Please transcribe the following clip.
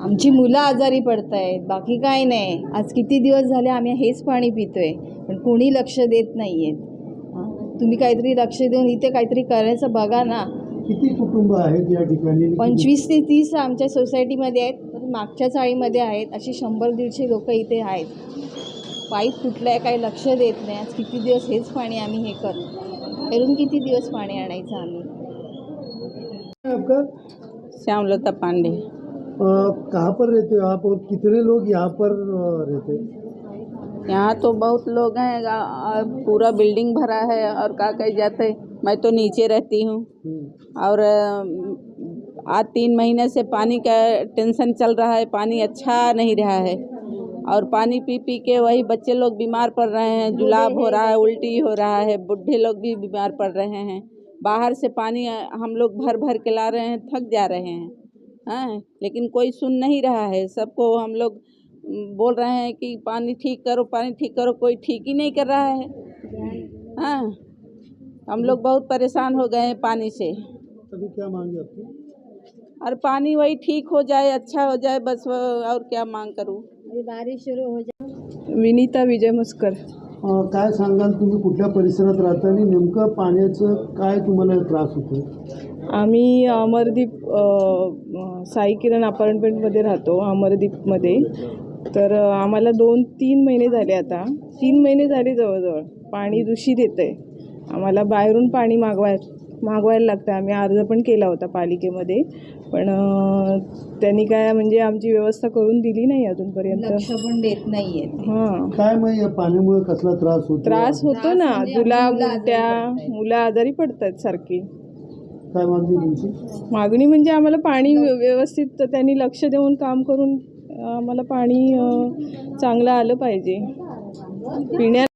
आमची मुलं आजारी पडत आहेत बाकी काय नाही. आज किती दिवस झाले आम्ही हेच पाणी पितोय पण कोणी लक्ष देत नाही आहेत तुम्ही काहीतरी लक्ष देऊन इथे काहीतरी करायचं बघा ना. किती कुटुंब आहेत या ठिकाणी? पंचवीस ते तीस आमच्या सोसायटीमध्ये आहेत पण मागच्या चाळीमध्ये आहेत अशी शंभर दीडशे लोक इथे आहेत. पाईप फुटलं आहे काही लक्ष देत नाही. आज किती दिवस हेच पाणी आम्ही हे करतो करून किती दिवस पाणी आणायचं आम्ही? आपका? श्यामलता पांडे. कहाँ पर रहते हो? आप और कितने लोग यहाँ पर रहते हैं? यहाँ तो बहुत लोग हैं पूरा बिल्डिंग भरा है और का कह जाते मैं तो नीचे रहती हूँ। हम्म, और आज तीन महीने से पानी का टेंशन चल रहा है पानी अच्छा नहीं रहा है। और पानी पी पी के वही बच्चे लोग बीमार पड़ रहे हैं जुलाब हो रहा है उल्टी हो रहा है बुढ़े लोग भी बीमार पड़ रहे हैं। बाहर से पानी हम लोग भर भर के ला रहे हैं थक जा रहे हैं। हाँ लेकिन कोई सुन नहीं रहा है। सबको हम लोग बोल रहे हैं कि पानी ठीक करो पानी ठीक करो कोई ठीक ही नहीं कर रहा है। हाँ हम लोग बहुत परेशान हो गए हैं पानी से। अभी क्या मांगे आपकी? और पानी वही ठीक हो जाए अच्छा हो जाए बस और क्या मांग करूँ। बारिश शुरू हो जाए विनीता विजय मुस्कर। काय सांगाल तुम्ही? कुठल्या परिसरात राहता आणि नेमकं पाण्याचं काय तुम्हाला त्रास होतो आम्ही अमरदीप साई किरण अपार्टमेंटमध्ये राहतो अमरदीपमध्ये. तर आम्हाला दोन तीन महिने झाले आता. तीन महिने झाले जवळजवळ. पाणी दूषित येतं आहे आम्हाला बाहेरून पाणी मागवाय मागवायला लागतं आम्ही अर्ज पण केला होता पालिकेमध्ये. पण त्यांनी काय म्हणजे आमची व्यवस्था करून दिली नाही अजूनपर्यंत. लक्ष पण देत नाही आहेत हां. काय मग या पाण्यामुळे कसला त्रास होतो? त्रास होतो ना. म्हणजे जुलाब मुलं आजारी उलट्या पडतायत. मुलं आजारी पडतात सारखी. काय मागणी तुमची? मागणी म्हणजे आम्हाला पाणी व्य- व्यवस्थित त्यांनी लक्ष देऊन काम करून आम्हाला पाणी अ, चांगलं आलं पाहिजे. पिण्या